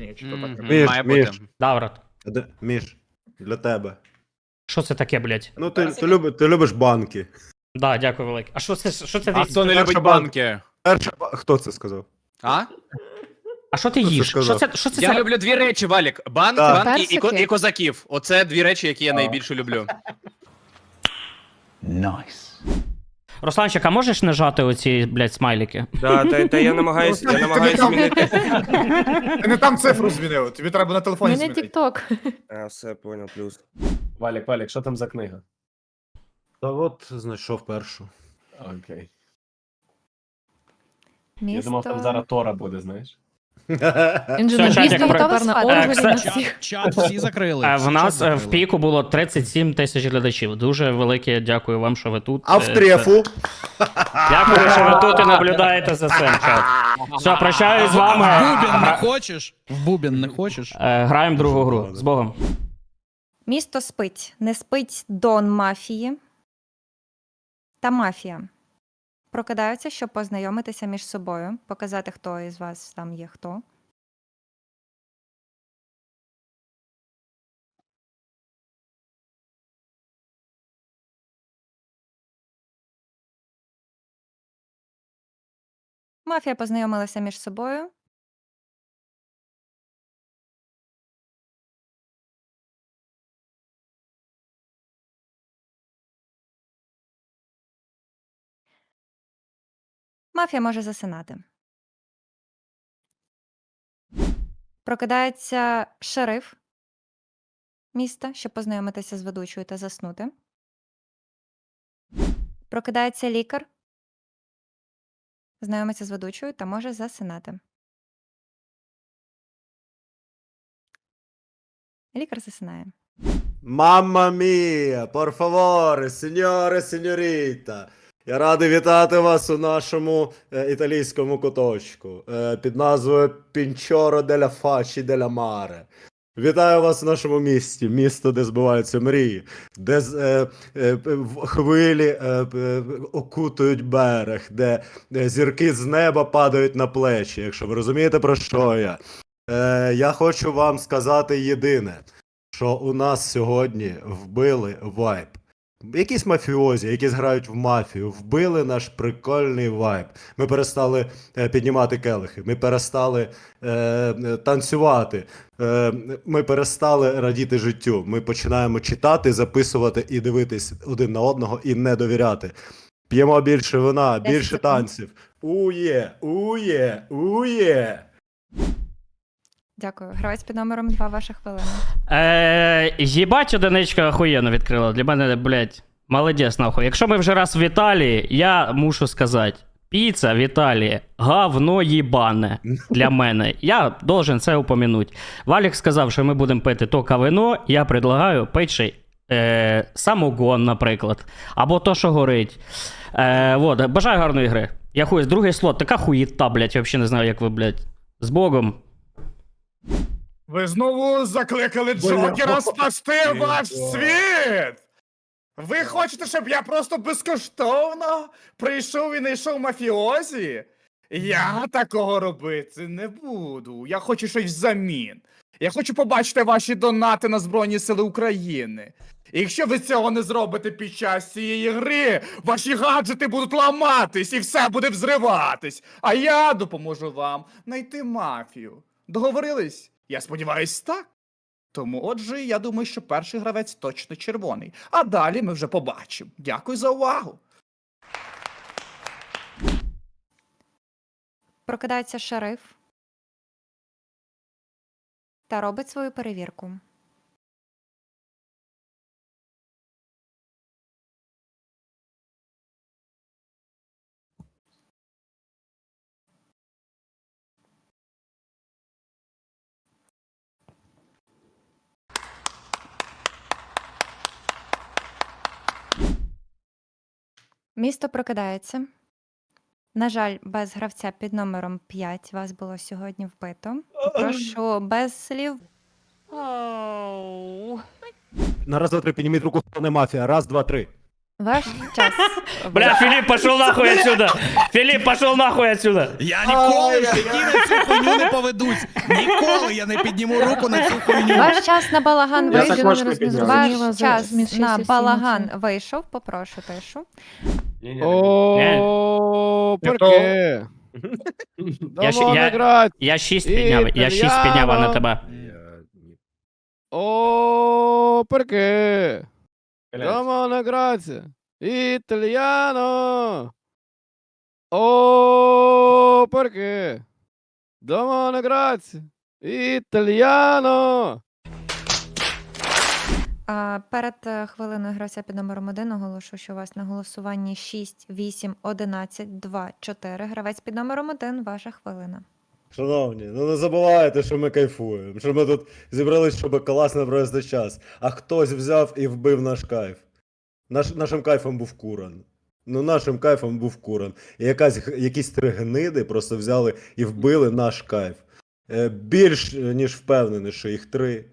чи ні? Чи то так? Мгм, Міш, Має Міш. Да, брат. А де- Міш, для тебе. Що це таке, блядь? Ну, ти, ти, люби, ти любиш банки. Да, дякую велике. А що це що це А ти? хто не Перша любить банк. банки? Перша ба- Хто це сказав? А? А що ти їш? Що сказав? це що це Я за- люблю дві речі, Валік. Банк, Так. банки і, ко- Персики. і козаків. Оце дві речі, які я найбільше люблю. Русланчик, а можеш нажати оці, блядь, смайлики? Да, та, та я намагаюсь, я намагаюсь змінити. Ти не там цифру змінив, тобі треба на телефоні Мене змінити. тік-ток. А, все, понял, плюс. Валік, Валік, що там за книга? Та от знайшов першу. Окей. Місто... Я думав, там зараз Тора буде, знаєш. Інженер, Все, місто чатик, готове про- спати. Е, Ой, кстати, всіх. Чат всі закрили. Е, всі В нас е, в закрили. піку було 37 тисяч глядачів. Дуже велике дякую вам, що ви тут. А Е, в це- трефу. Дякую, що ви тут і наблюдаєте за цим чат. Все, прощаюсь з В вами. Бубін не хочеш? В Бубін не хочеш? Е, Граємо другу гру. З Богом. Місто спить. Не спить Дон мафії та мафія. Прокидаються, щоб познайомитися між собою, показати, хто із вас там є хто. Мафія познайомилася між собою. Мафія може засинати. Прокидається шериф міста, щоб познайомитися з ведучою та заснути. Прокидається лікар, знайомиться з ведучою та може засинати. Лікар засинає. Мамма мія, por favore, signore, signorita. Я радий вітати вас у нашому е, італійському куточку е, під назвою Пінчоро деля Фачі деля Маре. Вітаю вас в нашому місті, місто, де збуваються мрії, де е, е, хвилі е, п- окутують берег, де, зірки з неба падають на плечі. Якщо ви розумієте, про що я. Е, я хочу вам сказати єдине що у нас сьогодні вбили вайб. Якісь мафіозі, які грають в мафію, вбили наш прикольний вайб. Ми перестали е, піднімати келихи, ми перестали е, е, танцювати, е, ми перестали радіти життю. Ми починаємо читати, записувати і дивитись один на одного і не довіряти. П'ємо більше вина, більше танців. Ує, ує, ує. Дякую. Гравець під номером 2 ваша хвилина. Е, їбать, одиничка охуєнно відкрила. Для мене, блядь, молодець нахуй. Якщо ми вже раз в Італії, я мушу сказати. Піца в Італії говно їбане для мене. Я должен це упомянуть. Валік сказав, що ми будемо пити тільки вино. Я предлагаю пити е, самогон, наприклад. Або то, що горить. Е, вот, бажаю гарної гри. Я хуй, другий слот, така хуїта, блядь, я взагалі не знаю, як ви, блядь. З Богом. Ви знову закликали Джокера спасти ваш світ! Ви хочете, щоб я просто безкоштовно прийшов і знайшов мафіозі? Я такого робити не буду. Я хочу щось взамін. Я хочу побачити ваші донати на Збройні Сили України. І якщо ви цього не зробите під час цієї гри, ваші гаджети будуть ламатись і все буде взриватись. А я допоможу вам знайти мафію. Договорились? Я сподіваюсь, так. Тому, отже, я думаю, що перший гравець точно червоний. А далі ми вже побачимо. Дякую за увагу. Прокидається шериф та робить свою перевірку. Місто прокидається. На жаль, без гравця під номером 5 вас було сьогодні вбито. Прошу без слів. На раз, два, три, підніміть руку, хто не мафія. Раз, два, три. Ваш час. Бля, Філіп, пішов нахуй отсюда! Філіп, пішов нахуй отсюда! Я ніколи в житті на цю хуйню не поведусь. Ніколи я не підніму руку на цю хуйню. Ваш час на балаган Я вийшов. не. Ваш час на балаган вийшов. Попрошу тишу. Ні-ні, О, Не perché? Я ще- я-. Я 6 підняв, я 6 підняв, а не тебе. ні, е, ні. Oh, perché? Блядь. Domo grazie. Italiano. Oh, perché? Domo grazie. Italiano. А, перед е, хвилиною гравця під номером 1 оголошу, що у вас на голосуванні 6, 8, 11, 2, 4. Гравець під номером 1, ваша хвилина. Шановні, ну не забувайте, що ми кайфуємо, що ми тут зібрались, щоб класно провести час. А хтось взяв і вбив наш кайф. Наш, нашим кайфом був Куран. Ну, нашим кайфом був Куран. І якась, якісь три гниди просто взяли і вбили наш кайф. Е, більш е, ніж впевнений, що їх три.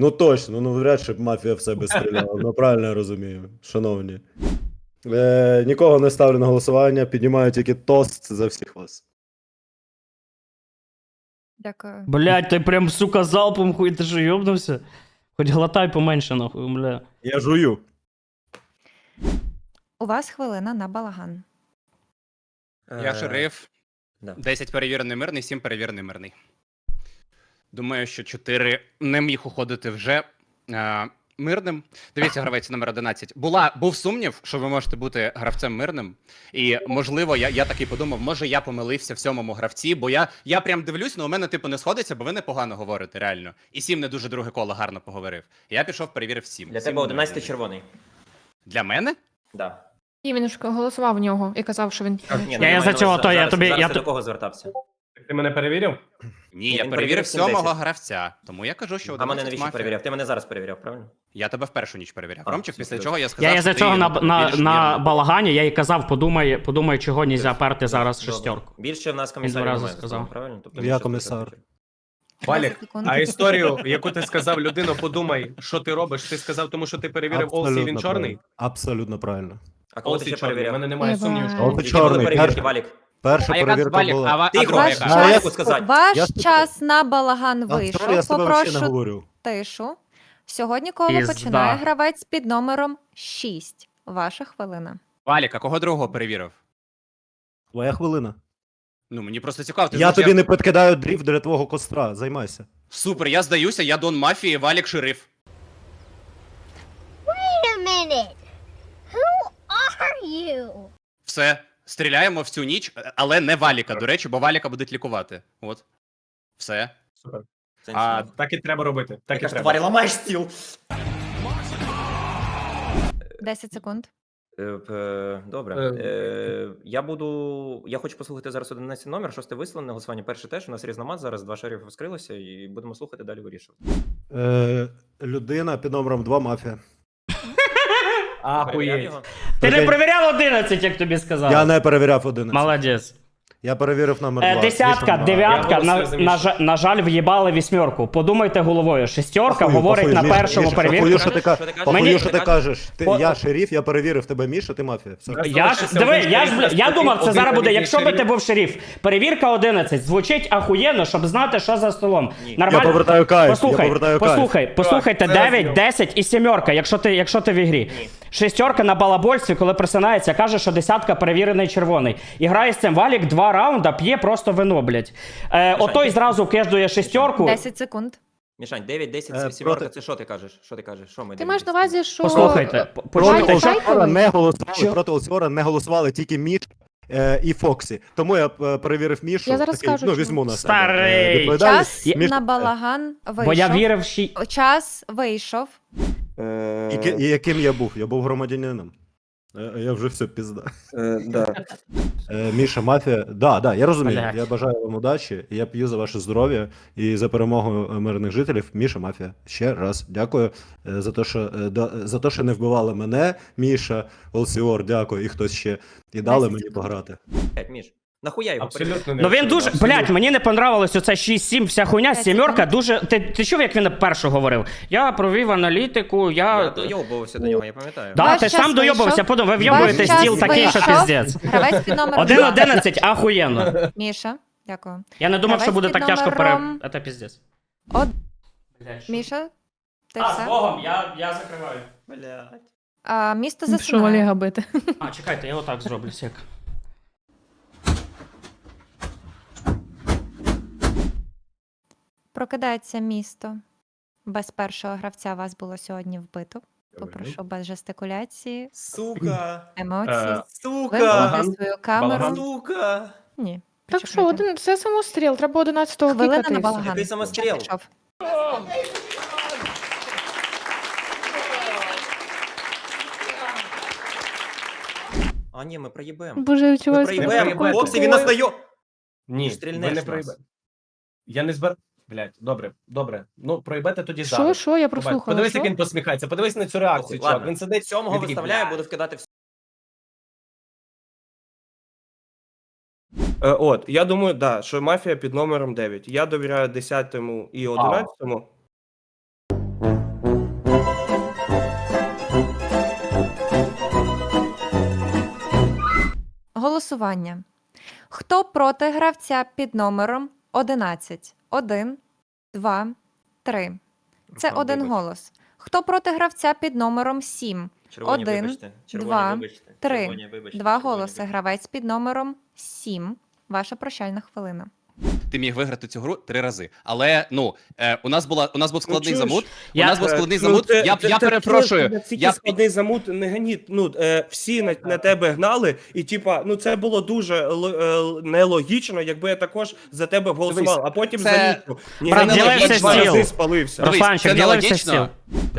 Ну точно, ну вряд чи б мафія в себе стріляла. Ну правильно я розумію, шановні. Е, нікого не ставлю на голосування, піднімаю тільки тост за всіх вас. Дякую. Блять, ти прям, сука, залпом хуй, ти що, йобнувся? Хоч глотай поменше, нахуй, бля. Я жую. У вас хвилина на балаган. Я Е, шериф. да. 10 перевірений мирний, 7 перевірений мирний. Думаю, що 4 не міг уходити вже е, мирним. Дивіться, гравець номер 11. Була, був сумнів, що ви можете бути гравцем мирним. І можливо, я, я такий подумав, може я помилився в сьомому гравці, бо я, я прям дивлюсь, ну у мене типу не сходиться, бо ви непогано говорите, реально. І 7 не дуже друге коло гарно поговорив. Я пішов, перевірив 7. Для тебе 11 червоний. Для мене? Да. І він ж голосував в нього і казав, що він. Ні, ну, Я маю із-за цього, то я зараз- тобі- зараз я ти т- до кого звертався? Ти мене перевірив? Ні, я він перевірив перевірив сьомого 7-10. гравця. Тому я кажу, що А мене 11 навіщо мафія. перевіряв? Ти мене зараз перевіряв, правильно? Я тебе в першу ніч перевіряв. А, Ромчик, після добре. чого я сказав, Я із-за що цього на, на, на балагані я їй казав, подумай, подумай, чого нельзя перти зараз Добре. шестерку. Більше в нас Він комісарів два рази немає, сказав. правильно? Тобто Я більше комісар. Валік, а історію, яку ти сказав людину, подумай, що ти робиш. Ти сказав, тому що ти перевірив Олсі, він чорний. Абсолютно правильно. А кого ти Олсі ще чорний. У перевіряв? мене немає сумнівів, що Олсі Олсі Які були чорний, перевірки, перший. Валік? Перша А яка перевірка Валік, була. а, ва- а Тихо, друга Ваш яка? А, час, я- сказати. ваш Я- час на балаган А, вийшов. я з тобою взагалі не Попрошу говорю. тишу. Сьогодні коло Пізда. починає гравець під номером 6. Ваша хвилина. Валік, а кого другого перевірив? Твоя хвилина. Ну мені просто цікаво. Ти Я знаєш, тобі не підкидаю дріфт для твого костра. Займайся. Супер, я здаюся, я Дон Мафії, Валік шериф. Wait a minute. Who are you? Все, стріляємо всю ніч, але не Валіка, до речі, бо Валіка будуть лікувати. От. Все. Супер. А. Так і треба робити. Так і треба. тварі ламаєш стіл. 10 секунд. Е, п- Добре. Е. Е, Я буду. Я хочу послухати зараз 11 номер, шосте висловлене голосування. Перше теж. У нас різномат зараз, два шерифи вскрилося, і будемо слухати, далі вирішувати. Е, людина під номером 2 мафія. Перевіряв Ахуєть. його? Ти не перевіряв 11, як тобі сказав. Я не перевіряв 11. Молодець. Я перевірив номер Е, 2. десятка, дев'ятка, на, на, жаль- на жаль, в'їбали вісьмерку. Подумайте головою. Шестерка говорить на першому перевірку. Що ти, Що ти кажеш? похую, що ти кажеш. Ти, По- я шериф, я перевірив тебе, Міша, ти мафія. Все. Я ж Залишився диви, один я ж бля- я думав, це один зараз буде. Якщо би шериф. ти був шериф, перевірка 11. Звучить ахуєнно, щоб знати, що за столом. Ні. Я повертаю кайф, я Послухай, повертаю кайф. послухай, послухайте, це 9, розйом. 10 і сімерка, якщо ти, якщо ти в ігрі. Шестерка на балабольстві, коли просинається, каже, що десятка перевірений червоний. І грає з цим валік два раунда, п'є просто вино, блядь. Е, отой зразу кеждує шестерку. 10 секунд. Мішань, 9, 10, Е, 7, проти- це що ти кажеш? Що ти кажеш? Що ми Ти маєш на увазі, що. Послухайте, по- Проти. Олсіора не голосували, Що? проти Олсіора не голосували тільки Міш е, і Фоксі. Тому я е, перевірив Мішу. Я зараз такий, скажу, ну, чому. візьму на себе. Старий. е, відповідальність. Час Міш- на балаган вийшов. Бо я вірив, що... Час вийшов. І, ки- і яким я був? Я був громадянином. Е, Я вже все пізда. Да. Е, Міша, мафія. Да, да, я розумію. Блядь. Я бажаю вам удачі. Я п'ю за ваше здоров'я і за перемогу е, мирних жителів. Міша, мафія. Ще раз дякую е, за те, що е, да- за те, що не вбивали мене. Міша, Олсіор, дякую, і хтось ще. І дали 10 мені секунд. пограти. Міш. Нахуя його? Абсолютно не Ну він дуже. Блять, мені не понравилось оце 6-7, вся хуйня, сімерка дуже. Ти, ти чув, як він першу говорив? Я провів аналітику, я. Я дойобувався до нього, я пам'ятаю. Да, Ваш ти час сам дойобався, вийшов. потім ви Ваш вйобуєте час стіл такий, що вийшов. піздець. Гравець під номером 1-11, ахуєнно. Міша, дякую. Я не думав, що буде під так тяжко пере. номером- Це піздець. Блядь, що? Міша, ти А, з все? Богом, я, я закриваю. Блядь. А, місто Пішов засинає. Олега бити. А, чекайте, я отак зроблю сек. Прокидається місто. Без першого гравця вас було сьогодні вбито. Попрошу без жестикуляції, Сука. емоцій. Е, Сука. Вимкнути свою камеру. Балаган. Сука. Ні. Так що, почекайте. один, це самостріл, треба 11-го Хвилина на балаган. Який самостріл? Пішов. А ні, ми проїбемо. Боже, я Ми відчуваю себе проїбемо. такою Хлопці, він настає. Ні, Стрільнеш ви не нас. проїбе. Я не збер... Блядь, добре, добре. Ну, проїбете тоді Що, зараз. що, я Побач. прослухала. Подивись, як він посміхається, подивись на цю реакцію, чувак. Ладно. Він сидить Сьомого він такий, виставляю, буду вкидати все. Е, От, я думаю, да, що мафія під номером 9. Я довіряю 10 і 11. Голосування. Хто проти гравця під номером 11? 1, 2, 3. Це Руслан, один вибач. голос. Хто проти гравця під номером 7? Червоні, Один, вибачте. Червоні, два, вибачте. три. Червоні, вибачте. Два Червоні, голоси. вибачте. Гравець під номером 7. Ваша прощальна хвилина. Ти міг виграти цю гру три рази. Але ну е, у нас була у нас був складний чуєш? замут. Я- у нас був Е, складний ну, замут. те- я те- я те- перепрошую. Я складний замут не ганіть. Ну, е, всі на, на тебе гнали, і типа, ну це було дуже л- е, нелогічно, якби я також за тебе голосував, а потім це- за Мішу. Ні, Брат, я два рази спалився. Дивись, Русланчик, це нелогічно. стіл.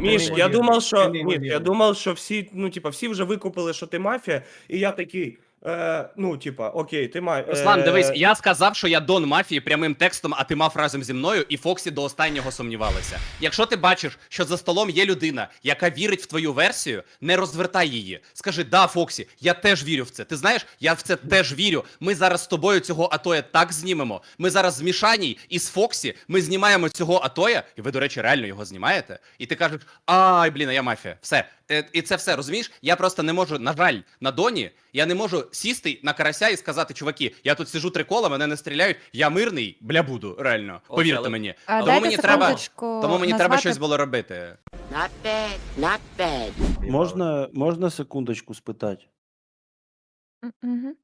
Міш, я думав, що ні, я думав, що всі, ну типа, всі вже викупили, що ти мафія, і я такий. Е, ну, типа, окей, ти май. Руслан, е, дивись, я сказав, що я Дон мафії прямим текстом, а ти мав разом зі мною, і Фоксі до останнього сумнівалися. Якщо ти бачиш, що за столом є людина, яка вірить в твою версію, не розвертай її. Скажи, да, Фоксі, я теж вірю в це. Ти знаєш, я в це теж вірю. Ми зараз з тобою цього Атоя так знімемо. Ми зараз з Мішаній і з Фоксі ми знімаємо цього Атоя, і ви, до речі, реально його знімаєте. І ти кажеш, ай, блін, а я мафія. Все. Е, І це все, розумієш? Я просто не можу, на жаль, на Доні, я не можу сісти на карася і сказати, чуваки, я тут сиджу три кола, мене не стріляють, я мирний, бля буду, реально. О, Повірте але- мені. А Тому мені треба, тому мені треба щось було робити. Not bad, not bad. Можна, можна секундочку спитати? М, мгм.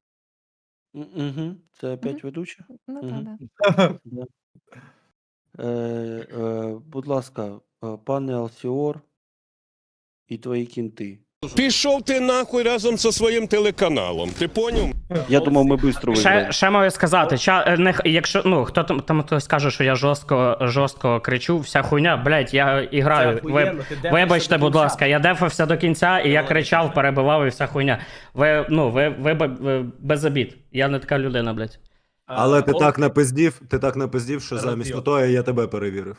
Угу. Це опять ведуча? Ну, та-да. Да. Е, е, будь ласка, пане Алсіор і твої кінти. Пішов ти нахуй разом зі своїм телеканалом. Ти поняв? Я думав, ми швидко Ще, виграємо. ще маю сказати, ча, е, не, х- якщо ну хто там, там хтось каже, що я жорстко, жорстко кричу, вся хуйня, блядь, я і граю. Це Ви, охуєнно, ти дефишся вибачте, до будь кінця. ласка, я дефався до кінця, і я кричав, перебивав і вся хуйня. Ви, ну, ви, ви, б- ви без обід. Я не така людина, блядь. Але ти так напиздів, ти так напиздів, що замість того я тебе перевірив.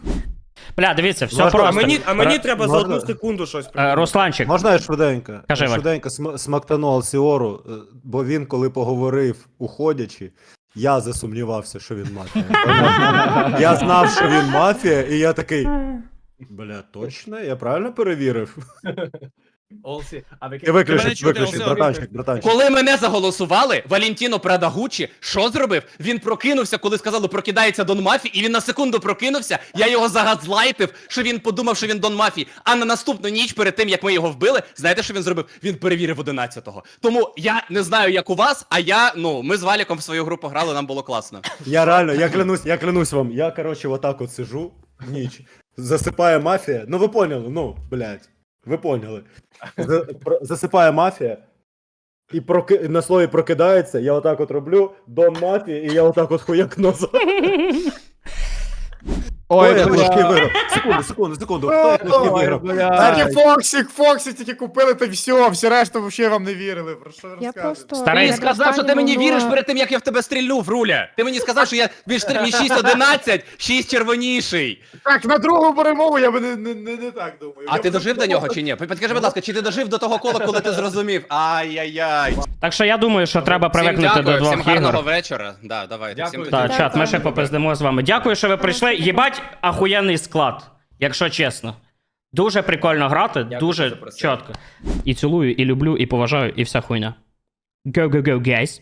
Бля, дивіться, все Можна- просто. А мені, а мені Р- треба за можна- одну секунду щось Е, придумати. Русланчик, Можна я швиденько? Кажи, Валь. швиденько см- смактану Алсіору, е, бо він, коли поговорив уходячи, я засумнівався, що він мафія. я знав, що він мафія, і я такий. Бля, точно? Я правильно перевірив? Олсі, а ви Ти виключить, чути, виключить, братанчик, братанчик. Коли мене заголосували, Валентіно Прадагучі, що зробив? Він прокинувся, коли сказали, прокидається Дон Мафі, і він на секунду прокинувся. Я його загазлайтив, що він подумав, що він Дон Мафі. А на наступну ніч, перед тим як ми його вбили, знаєте, що він зробив? Він перевірив 11-го. Тому я не знаю, як у вас, а я, ну, ми з Валіком в свою групу грали, нам було класно. Я реально, я клянусь, я клянусь вам. Я, короче, отак от сижу, ніч. Засипає мафія. Ну ви поняли, ну, блядь. Ви поняли. Засипає мафія. І проки... на слові прокидається, я отак от роблю, дом мафії, і я отак от хуяк назад. Ой, Хто іграшки виграв? Секунду, секунду, секунду. Хто Ой, виграв? Тільки Фоксік, Фоксі тільки купили, то все, всі решта взагалі вам не вірили. Про що ви Я розказуєте? просто... Старий я сказав, що ти мені останнього віриш перед тим, як я в тебе стрільнув, Руля. Ти мені сказав, що я більш 6-11, 6 червоніший. Так, на другу перемогу я би не, не, не, не так думаю. А Я ти б- дожив до нього чи ні? Підкажи, будь ласка, чи ти дожив до того кола, коли ти зрозумів? Ай-яй-яй. Так що я думаю, що треба Всім привикнути дякую, до всім двох гарного ігор. вечора. Да, давайте. Всім Дякую. Так, чат, ми ще попиздимо з вами. Дякую, що ви прийшли. Єбать, ахуєнний склад, якщо чесно. Дуже прикольно грати, дуже чітко. І цілую, і люблю, і поважаю, і вся хуйня. Go, go, go, guys.